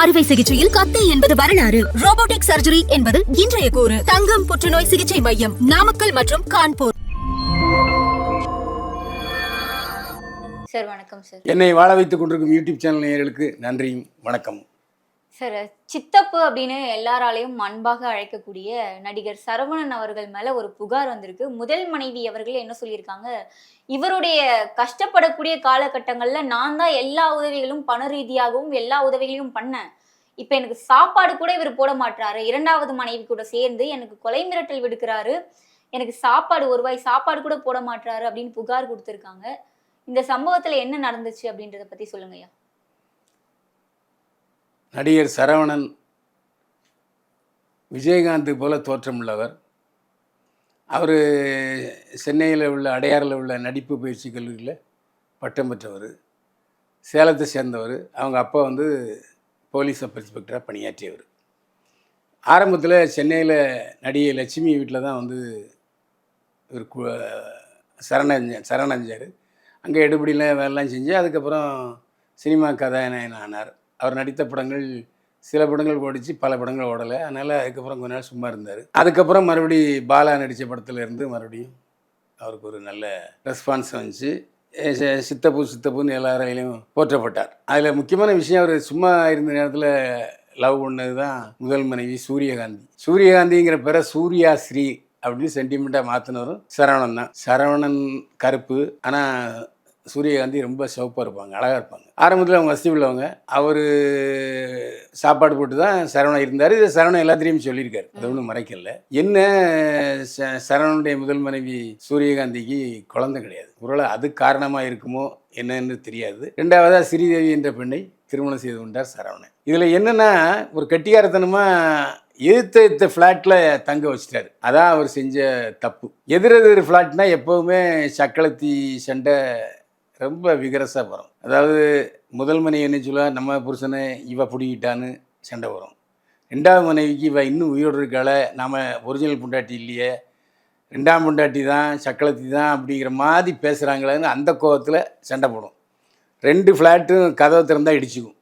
அறுவை சிகிச்சையில் கத்தை என்பது வரலாறு. ரோபோட்டிக் சர்ஜரி என்பது இன்றைய கூறு. தங்கம் புற்றுநோய் சிகிச்சை மையம் நாமக்கல் மற்றும் கான்பூர். சார் வணக்கம் சார். என்னை வாழ வைத்துக் கொண்டிருக்கும் யூடியூப் சேனல் நேயர்களுக்கு நன்றியும் வணக்கமும். சார் சித்தப்பு அப்படின்னு எல்லாராலையும் அன்பாக அழைக்கக்கூடிய நடிகர் சரவணன் அவர்கள் மேல ஒரு புகார் வந்திருக்கு. முதல் மனைவி அவர்கள் என்ன சொல்லியிருக்காங்க? இவருடைய கஷ்டப்படக்கூடிய காலகட்டங்கள்ல நான் தான் எல்லா உதவிகளும் பண ரீதியாகவும் எல்லா உதவிகளையும் பண்ணேன். இப்ப எனக்கு சாப்பாடு கூட இவர் போட மாட்டாரு இரண்டாவது மனைவி கூட சேர்ந்து எனக்கு கொலை மிரட்டல் விடுக்கிறாரு. எனக்கு சாப்பாடு ஒரு வாய் சாப்பாடு கூட போட மாட்டாரு அப்படின்னு புகார் கொடுத்துருக்காங்க. இந்த சம்பவத்துல என்ன நடந்துச்சு அப்படின்றத பத்தி சொல்லுங்கய்யா. நடிகர் சரவணன் விஜயகாந்த் போல தோற்றமுள்ளவர். அவர் சென்னையில் உள்ள அடையாறில் உள்ள நடிப்பு பயிற்சி கல்லூரியில் பட்டம் பெற்றவர். சேலத்தை சேர்ந்தவர். அவங்க அப்பா வந்து போலீஸ் சப் இன்ஸ்பெக்டராக பணியாற்றியவர். ஆரம்பத்தில் சென்னையில் நடிகை லட்சுமி வீட்டில் தான் வந்து இவர் கு சரணஞ்ச சரணஞ்சார் அங்கே எடுபடியில் வேலைலாம் செஞ்சு அதுக்கப்புறம் சினிமா கதாநாயகன் ஆனார். அவர் நடித்த படங்கள் சில படங்கள் ஓடிச்சு பல படங்கள் ஓடலை. அதனால் அதுக்கப்புறம் கொஞ்ச நாள் சும்மா இருந்தார். அதுக்கப்புறம் மறுபடி பாலா நடித்த படத்துலேருந்து மறுபடியும் அவருக்கு ஒரு நல்ல ரெஸ்பான்ஸ் வந்துச்சு. சித்தப்பு சித்தப்புன்னு எல்லாரையிலையும் போற்றப்பட்டார். அதில் முக்கியமான விஷயம் அவர் சும்மா இருந்த நேரத்தில் லவ் பண்ணது தான் முதல் மனைவி சூரியகாந்தி. சூரியகாந்திங்கிற பேரை சூர்யா ஸ்ரீ அப்படின்னு சென்டிமெண்ட்டாக மாற்றினவரும் சரவணன் தான். சரவணன் கருப்பு. ஆனால் சூரியகாந்தி ரொம்ப சிவப்பாக இருப்பாங்க அழகாக இருப்பாங்க. ஆரம்பத்தில் அவங்க வசதி உள்ளவங்க. அவர் சாப்பாடு போட்டு தான் சரவணன் இருந்தார். இது சரவணன் எல்லாத்திலையும் சொல்லியிருக்காரு. அது ஒன்றும் மறைக்கல. என்ன ச- சரவணனுடைய முதல் மனைவி சூரியகாந்திக்கு குழந்தை கிடையாது. ஒருவேளை அது காரணமாக இருக்குமோ என்னன்னு தெரியாது. ரெண்டாவதாக ஸ்ரீதேவி என்ற பெண்ணை திருமணம் செய்து கொண்டார் சரவணன். இதில் என்னென்னா ஒரு கட்டிக்காரத்தனமாக எதிர்த்த எதிர்த்த ஃப்ளாட்டில் தங்க வச்சிட்டாரு. அதான் அவர் செஞ்ச தப்பு. எதிரெதிர் ஃப்ளாட்னா எப்போவுமே சக்களத்தி சண்டை ரொம்ப விகரஸாக வரும். அதாவது முதல் மனைவி என்ன சொல்லுவா நம்ம புருஷனை இவ பிடிக்கிட்டான்னு சண்டை வரும். ரெண்டாவது மனைவிக்கு இவ இன்னும் உயிரோடு இருக்கால நாம ஒரிஜினல் பொண்டாட்டி இல்லையே ரெண்டாம் பொண்டாட்டி தான் சக்களத்தி தான் அப்படிங்கிற மாதிரி பேசுகிறாங்களேன்னு அந்த கோவத்தில் சண்டை போடும். ரெண்டு ஃப்ளாட்டும் கதவை திறந்தா இடிச்சுக்கும்.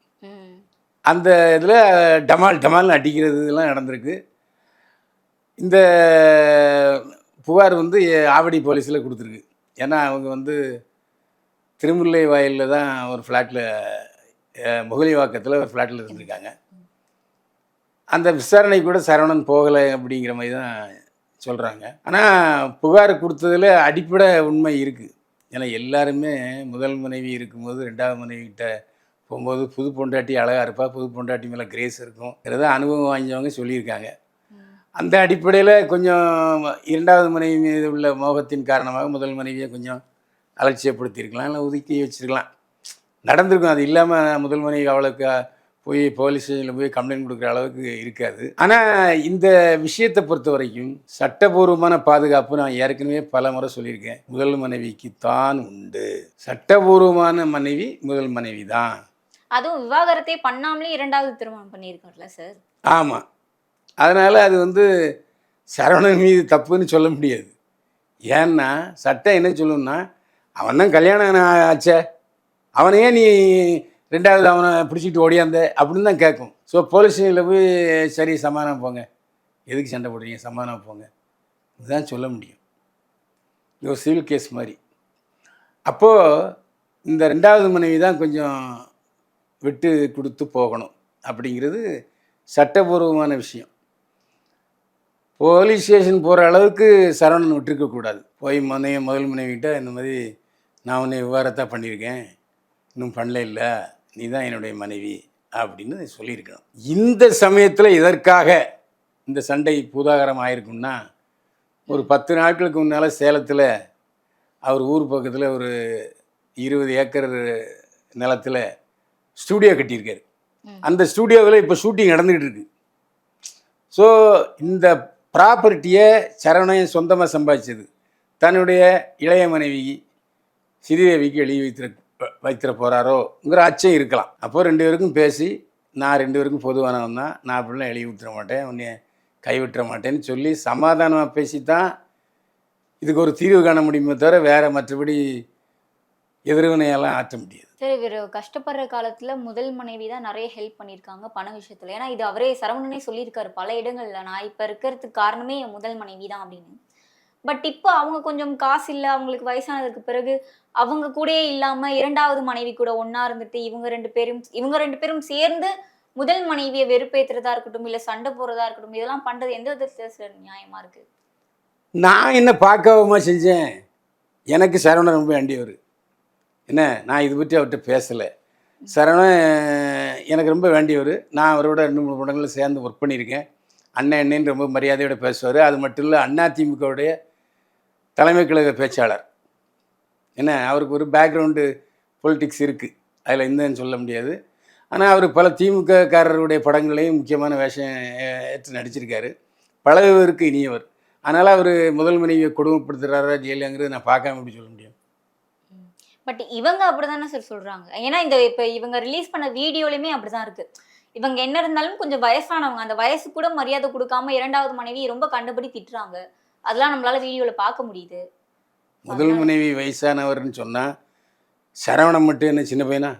அந்த இதில் டமால் டமால்னு அடிக்கிறது இதெல்லாம் நடந்திருக்கு. இந்த புகார் வந்து ஆவடி போலீஸில் கொடுத்துருக்கு. ஏன்னா அவங்க வந்து திருமுல்லை வாயிலில் தான் ஒரு ஃப்ளாட்டில் முகலிவாக்கத்தில் ஒரு ஃப்ளாட்டில் இருந்திருக்காங்க. அந்த விசாரணை கூட சரவணன் போகலை அப்படிங்கிற மாதிரி தான் சொல்கிறாங்க ஆனால் புகார் கொடுத்ததில் அடிப்படை உண்மை இருக்குது ஏன்னா எல்லாருமே முதல் மனைவி இருக்கும்போது ரெண்டாவது மனைவிகிட்ட போகும்போது புது பொண்டாட்டி அழகாக இருப்பா புது பொண்டாட்டி மேலே கிரேஸ் இருக்கும். அனுபவம் வாங்கியவங்க சொல்லியிருக்காங்க. அந்த அடிப்படையில் கொஞ்சம் இரண்டாவது மனைவி மீது உள்ள மோகத்தின் காரணமாக முதல் மனைவியை கொஞ்சம் அலட்சியப்படுத்தியிருக்கலாம் இல்லை ஒதுக்கி வச்சிருக்கலாம். நடந்திருக்கும். அது இல்லாமல் முதல் மனைவி அவளுக்கு போய் போலீஸ் ஸ்டேஷனில் போய் கம்ப்ளைண்ட் கொடுக்குற அளவுக்கு இருக்காது. ஆனால் இந்த விஷயத்தை பொறுத்த வரைக்கும் சட்டபூர்வமான பாதுகாப்பு நான் ஏற்கனவே பல முறை சொல்லியிருக்கேன். முதல் மனைவிக்கு தான் உண்டு. சட்டபூர்வமான மனைவி முதல் மனைவி தான். அதுவும் விவாகரத்தே பண்ணாமலே இரண்டாவது திருமணம் பண்ணியிருக்காருல்ல சார்? ஆமாம் அதனால் அது வந்து சரவணன் மீது தப்புன்னு சொல்ல முடியாது. ஏன்னா சட்டம் என்ன சொல்லும்னா அவன் தான் கல்யாணம் ஆச்சே. அவனையே நீ ரெண்டாவது அவனை பிடிச்சிட்டு ஓடியாந்த அப்படின்னு தான் கேட்கும். ஸோ போலீஸ் ஸ்டேஷனில் போய் சரி சமாதானம் போங்க. எதுக்கு சண்டை போடுறீங்க? சமாதானம் போங்க. இதுதான் சொல்ல முடியும். இது ஒரு சிவில் கேஸ் மாதிரி. அப்போது இந்த ரெண்டாவது மனைவி தான் கொஞ்சம் விட்டு கொடுத்து போகணும் அப்படிங்கிறது சட்டபூர்வமான விஷயம். போலீஸ் ஸ்டேஷன் போகிற அளவுக்கு சரவணன் விட்டுருக்கக்கூடாது போய் மனைவி முதல் மனைவிகிட்ட இந்த மாதிரி நான் உன்னை விவகாரத்தான் பண்ணியிருக்கேன். இன்னும் பண்ணல இல்லை. நீ தான் என்னுடைய மனைவி அப்படின்னு சொல்லியிருக்கணும். இந்த சமயத்தில் இதற்காக இந்த சண்டை பூதாகரம் ஆயிருக்கும்னா ஒரு பத்து நாட்களுக்கு முன்னால் சேலத்தில் அவர் ஊர் பக்கத்தில் ஒரு இருபது ஏக்கர் நிலத்தில் ஸ்டூடியோ கட்டியிருக்காரு. அந்த ஸ்டூடியோவில் இப்போ ஷூட்டிங் நடந்துக்கிட்டு இருக்கு. ஸோ இந்த ப்ராப்பர்ட்டியை சரவணன் சொந்தமாக சம்பாதிச்சது. தன்னுடைய இளைய மனைவி ஸ்ரீதேவிக்கு எழுதி வைத்திரு வைத்திர போகிறாரோங்கிற அச்சம் இருக்கலாம். அப்போது ரெண்டு பேருக்கும் பேசி நான் ரெண்டு பேருக்கும் பொதுவானவன் தான் நான் அப்படிலாம் எழுதி விட்டுற மாட்டேன் உன்னை கைவிட்டுற மாட்டேன்னு சொல்லி சமாதானமாக பேசி தான் இதுக்கு ஒரு தீர்வு காண முடியுமே தவிர வேறு மற்றபடி எதிர்வினையெல்லாம் ஆற்ற முடியாது. சரி இவர் கஷ்டப்படுற காலத்தில் முதல் மனைவி தான் நிறைய ஹெல்ப் பண்ணியிருக்காங்க பண விஷயத்தில். ஏன்னா இது அவரே சரவணனே சொல்லியிருக்காரு பல இடங்களில். நான் இப்போ இருக்கிறதுக்கு காரணமே என் முதல் மனைவி தான் அப்படின்னு. பட் இப்போ அவங்க கொஞ்சம் காசு இல்லை அவங்களுக்கு வயசானதுக்கு பிறகு அவங்க கூடயே இல்லாம இரண்டாவது மனைவி கூட ஒன்றா இருந்துட்டு இவங்க ரெண்டு பேரும் இவங்க ரெண்டு பேரும் சேர்ந்து முதல் மனைவியை வெறுப்பேத்துறதா இருக்கட்டும் இல்ல சண்டை போறதா இருக்கட்டும் இதெல்லாம் பண்றது எந்த விதத்துல சார் நியாயமா இருக்கு? நான் என்ன பார்க்காம செஞ்சேன்? எனக்கு சரவணன் ரொம்ப வேண்டியவர் என்ன? நான் இது பற்றி அவர்கிட்ட பேசலை. சரவணன் எனக்கு ரொம்ப வேண்டியவர். நான் அவரோட ரெண்டு மூணு படங்களில் சேர்ந்து ஒர்க் பண்ணியிருக்கேன். அண்ணன் என்னன்னு ரொம்ப மரியாதையோட பேசுவார். அது மட்டும் இல்லை அண்ணா திமுகவுடைய தலைமை கழக பேச்சாளர். என்ன அவருக்கு ஒரு பேக்ரவுண்டு பொலிட்டிக்ஸ் இருக்குது அதில் இல்லைன்னு சொல்ல முடியாது. ஆனால் அவர் பல திமுககாரருடைய படங்களையும் முக்கியமான வேஷம் ஏற்று நடிச்சிருக்காரு. பழகுவதற்கு இனியவர். அதனால் அவர் முதல் மனைவியை கொடுமைப்படுத்துகிறாரா ஜெயிலாங்கிறது நான் பார்க்காம எப்படி சொல்ல முடியும்? பட் இவங்க அப்படிதானே சார் சொல்கிறாங்க ஏன்னா இந்த இப்போ இவங்க ரிலீஸ் பண்ண வீடியோலையுமே அப்படிதான் இருக்குது இவங்க என்ன இருந்தாலும் கொஞ்சம் வயசானவங்க. அந்த வயசு கூட மரியாதை கொடுக்காம இரண்டாவது மனைவி ரொம்ப கண்டுபிடி திட்டுறாங்க. அதெல்லாம் நம்மளால வீடியோல பார்க்க முடியுது. முதல் மனைவி வயசானவர்னு சொன்னால் சரவணன் மட்டும் என்ன சின்ன பையனா?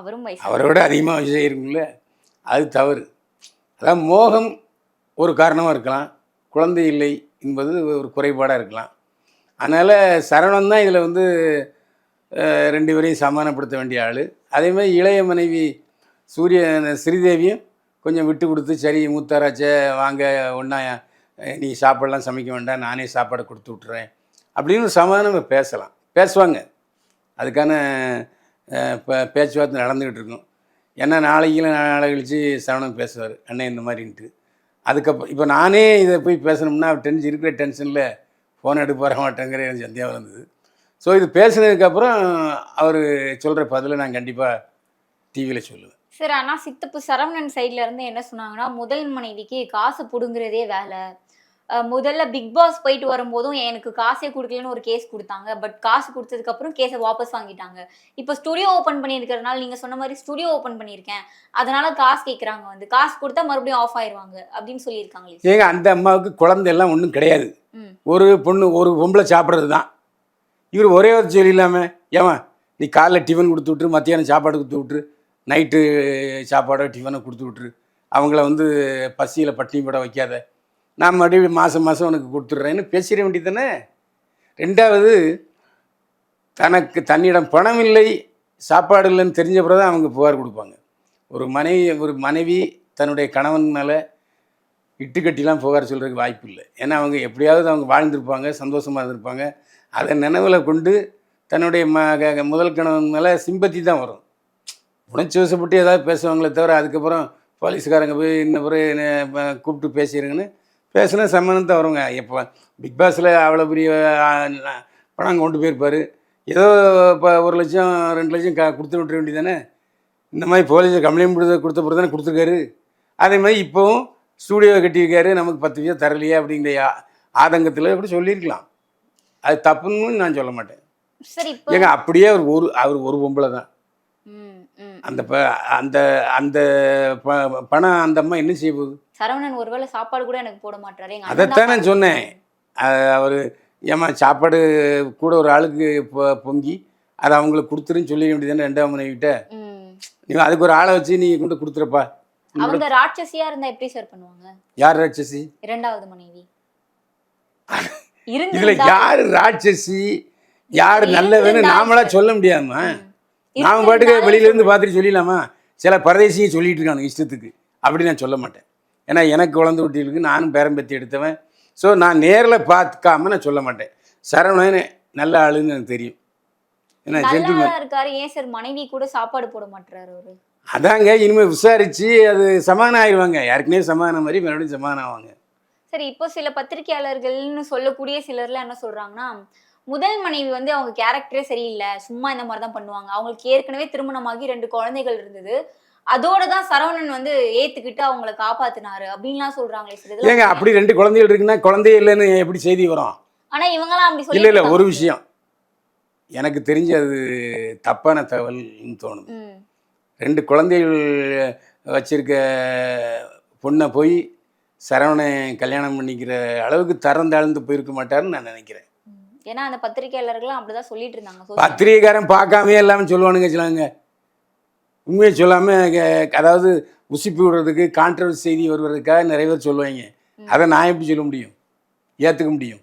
அவரும் வயசு அவரை விட அதிகமாக வயசு இருக்குல்ல அது தவறு. அதான் மோகம் ஒரு காரணமாக இருக்கலாம். குழந்தை இல்லை என்பது ஒரு குறைபாடாக இருக்கலாம். அதனால் சரவணன் தான் இதில் வந்து ரெண்டு பேரையும் சமாதானப்படுத்த வேண்டிய ஆள். அதேமாதிரி இளைய மனைவி சூரிய ஸ்ரீதேவியும் கொஞ்சம் விட்டு கொடுத்து சரி மூத்தாராச்சே வாங்க ஒன்றா நீ சாப்பாடெலாம் சமைக்க வேண்டாம் நானே சாப்பாடு கொடுத்து விட்றேன் அப்படின்னு ஒரு சமாதானம் பேசலாம். பேசுவாங்க. அதுக்கான ப- பேச்சுவார்த்தை நடந்துக்கிட்டு இருக்கும். ஏன்னா நாளைக்கு நாளை கழிச்சு சரவணன் பேசுவார். அண்ணன் இந்த மாதிரின்ட்டு. அதுக்கப்புறம் இப்போ நானே இதை போய் பேசணும்னா டென்ஷன் இருக்கிற டென்ஷனில் ஃபோன் எடுக்க வர மாட்டேங்கிற எனக்கு சந்தேகம் இருந்தது ஸோ இது பேசுனதுக்கப்புறம் அவர் சொல்கிற பதிலை நான் கண்டிப்பாக டிவியில் சொல்லுவேன். சரி ஆனால் சித்தப்பு சரவணன் சைட்ல இருந்து என்ன சொன்னாங்கன்னா முதல் மனைவிக்கு காசு பிடுங்குறதே வேலை. முதல்ல பிக் பாஸ் போயிட்டு வரும்போதும் எனக்கு காசே கொடுக்கலன்னு ஒரு கேஸ் கொடுத்தாங்க. பட் காசு கொடுத்ததுக்கு அப்புறம் கேஸை வாபஸ் வாங்கிட்டாங்க. இப்போ ஸ்டுடியோ ஓபன் பண்ணியிருக்கிறதுனால நீங்க சொன்ன மாதிரி ஸ்டுடியோ ஓபன் பண்ணியிருக்கேன். அதனால காசு கேட்குறாங்க வந்து. காசு கொடுத்தா மறுபடியும் ஆஃப் ஆயிருவாங்க அப்படின்னு சொல்லியிருக்காங்களே ஏங்க அந்த அம்மாவுக்கு குழந்தை எல்லாம் ஒன்றும் கிடையாது. ஒரு பொண்ணு ஒரு பொம்பளை சாப்பிட்றது தான் இவர் ஒரே ஒரு சொல்லி இல்லாமல் ஏமா நீ காலைல டிஃபன் கொடுத்து விட்ரு மத்தியானம் சாப்பாடு கொடுத்து விட்ரு நைட்டு சாப்பாடோ டிஃபனை கொடுத்து விட்ரு அவங்கள வந்து பசியில் பட்டினி போட வைக்காத. நான் மறுபடியும் மாதம் மாதம் உனக்கு கொடுத்துட்றேன்னு பேசிட வேண்டியது தானே ரெண்டாவது தனக்கு தன்னிடம் பணம் இல்லை சாப்பாடு இல்லைன்னு தெரிஞ்ச பிறகு தான் அவங்க புகார் கொடுப்பாங்க. ஒரு மனைவி ஒரு மனைவி தன்னுடைய கணவன் மேலே இட்டுக்கட்டிலாம் புகார் சொல்கிறதுக்கு வாய்ப்பு இல்லை. ஏன்னா அவங்க எப்படியாவது அவங்க வாழ்ந்திருப்பாங்க சந்தோஷமாக இருந்திருப்பாங்க. அதை நினைவில் கொண்டு தன்னுடைய ம க- முதல் கணவன் மேலே சிம்பத்தி தான் வரும். உணர்ச்சி வசப்பட்டு ஏதாவது பேசுவாங்களே தவிர அதுக்கப்புறம் போலீஸ்காரங்க போய் இன்ன பிறகு கூப்பிட்டு பேசிடுங்கன்னு பேசினா சம்மந்தம் தான் வருங்க. இப்போ பிக் பாஸில் அவ்வளோ பெரிய பணம் கொண்டு போயிருப்பார். ஏதோ இப்போ ஒரு லட்சம் ரெண்டு லட்சம் க கொடுத்து விட்டுற வேண்டியதானே இந்த மாதிரி போலீஸை கம்ப்ளைண்ட் கொடுத்த கொடுத்த பிறகு தானே கொடுத்துருக்காரு. அதே மாதிரி இப்போவும் ஸ்டூடியோ கட்டியிருக்காரு நமக்கு பத்து பைசா தரலையே அப்படிங்கிற ஆதங்கத்தில் கூட சொல்லியிருக்கலாம். அது தப்புன்னு நான் சொல்ல மாட்டேன். ஏங்க அப்படியே அவர் ஒரு அவர் ஒரு பொம்பளை தான். அந்த அந்த அந்த பணம் அந்த அம்மா என்ன செய்ய போகுது? சரவணன் ஒருவேளை சாப்பாடு கூட எனக்கு போட மாட்டாரு. அதைத்தான் தான் நான் சொன்னேன் அவர் ஏமா சாப்பாடு கூட ஒரு ஆளுக்கு பொங்கி அதை அவங்களுக்கு கொடுத்துருன்னு சொல்லிட வேண்டியதானே ரெண்டாம் மனைவிட்ட? ம். நீங்கள் அதுக்கு ஒரு ஆளை வச்சு நீங்கள் கொண்டு கொடுத்துறப்பா அவங்க ராட்சசியா இருந்தா எப்படி சார் பண்ணுவாங்க? யார் ராட்சசி? இரண்டாவது மனைவி. இதுல யார் ராட்சசி? யார் நல்லவன்னு நாமளா. சொல்ல முடியாதுமா நாம பாட்டுக்கு இருந்திருந்தாலும் வெளியில இருந்து பார்த்துட்டு சொல்லிடலாமா? சில பரதேசியை சொல்லிட்டு இருக்காங்க இஷ்டத்துக்கு. அப்படி நான் சொல்ல மாட்டேன். ஏன்னா எனக்கு குழந்தை குட்டிகளுக்கு நானும் பேரம்பத்தி எடுத்தவன். ஸோ நான் நேரில் பார்க்காம நான் சொல்ல மாட்டேன். சரவணன் நல்ல ஆளுன்னு எனக்கு தெரியும். ஏன்னா ஜென்டில்மேன் இருக்காரு. ஏன் சார் மனைவி கூட சாப்பாடு போட மாட்டாரு அவரு? அதாங்க இனிமேல் விசாரிச்சு அது சமாதானம் ஆயிடுவாங்க யாருக்குனே சமாதானம் மாதிரி மறுபடியும் சமாதானம் ஆவாங்க சரி இப்போ சில பத்திரிகையாளர்கள்னு சொல்லக்கூடிய சிலர்லாம் என்ன சொல்றாங்கன்னா முதல் மனைவி வந்து அவங்க கேரக்டரே சரியில்லை. சும்மா இந்த மாதிரி தான் பண்ணுவாங்க. அவங்களுக்கு ஏற்கனவே திருமணமாகி ரெண்டு குழந்தைகள் இருந்தது. அதோட தான் சரவணன் வந்து ஏத்துக்கிட்டு அவங்கள காப்பாத்தினாரு அப்படின்லாம் சொல்றாங்களே சார் இதெல்லாம் ஏங்க அப்படி ரெண்டு குழந்தைகள் இருக்குன்னா குழந்தையே இல்லைன்னு எப்படி செய்தி வரும்? ஆனா இவங்கலாம் அப்படி இல்லை இல்லை சொல்லி ஒரு விஷயம். எனக்கு தெரிஞ்சு அது தப்பான தகவல்னு தோணுது. ரெண்டு குழந்தைகள் வச்சிருக்க பொண்ணை போய் சரவணன் கல்யாணம் பண்ணிக்கிற அளவுக்கு தரம் தாழ்ந்து போயிருக்க மாட்டாருன்னு நான் நினைக்கிறேன். ஏன்னா அந்த பத்திரிகையாளர்கள் அப்படிதான் சொல்லிட்டு இருந்தாங்க பத்திரிகைக்காரன் பார்க்காமே எல்லாமே சொல்லுவானுங்க சிலங்க உண்மையை சொல்லாமல் அதாவது உசிப்பி விடுறதுக்கு கான்ட்ரவர்சி செய்தி வருவதற்காக நிறைய பேர் சொல்லுவாங்க. அதை நான் எப்படி சொல்ல முடியும்? ஏற்றுக்க முடியும்.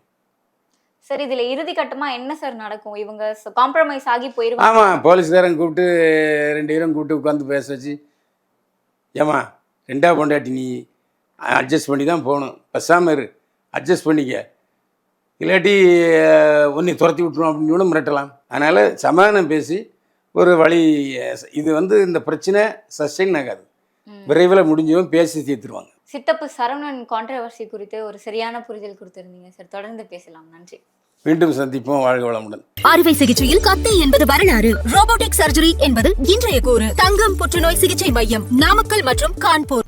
சார் இதுல இறுதி கட்டமா என்ன சார் நடக்கும்? இவங்க காம்ப்ரமைஸ் ஆகி போயிருவாங்க. ஆமாம் போலீஸ்காரன் கூப்பிட்டு ரெண்டு பேரும் கூப்பிட்டு உட்காந்து பேச வச்சு ஏம்மா ரெண்டா பொண்டாட்டி நீ அட்ஜஸ்ட் பண்ணி தான் போகணும். பேசாம இரு. அட்ஜஸ்ட் பண்ணிக்க. இல்லாட்டி உன்னை துரத்தி விட்டுரும் அப்படின்னு கூட மிரட்டலாம். அதனால் சமாதானம் பேசி ஒரு வழி இது வந்து இந்த பிரச்சனை சஸ்டெயின் ஆகாது. விரைவில் முடிஞ்சவன் பேசி தீர்த்துருவாங்க. சித்தப்பு சரவணன் கான்ட்ரவர்சி குறித்து ஒரு சரியான புரிதல் கொடுத்திருந்தீங்க. சார் தொடர்ந்து பேசலாம். நன்றி. மீண்டும் சந்திப்போம். வாழ்க வளமுடன். அறுவை சிகிச்சையில் கத்தை என்பது வரலாறு. ரோபோட்டிக் சர்ஜரி என்பது இன்றைய கூறு. தங்கம் புற்றுநோய் சிகிச்சை மையம் நாமக்கல் மற்றும் கான்பூர்.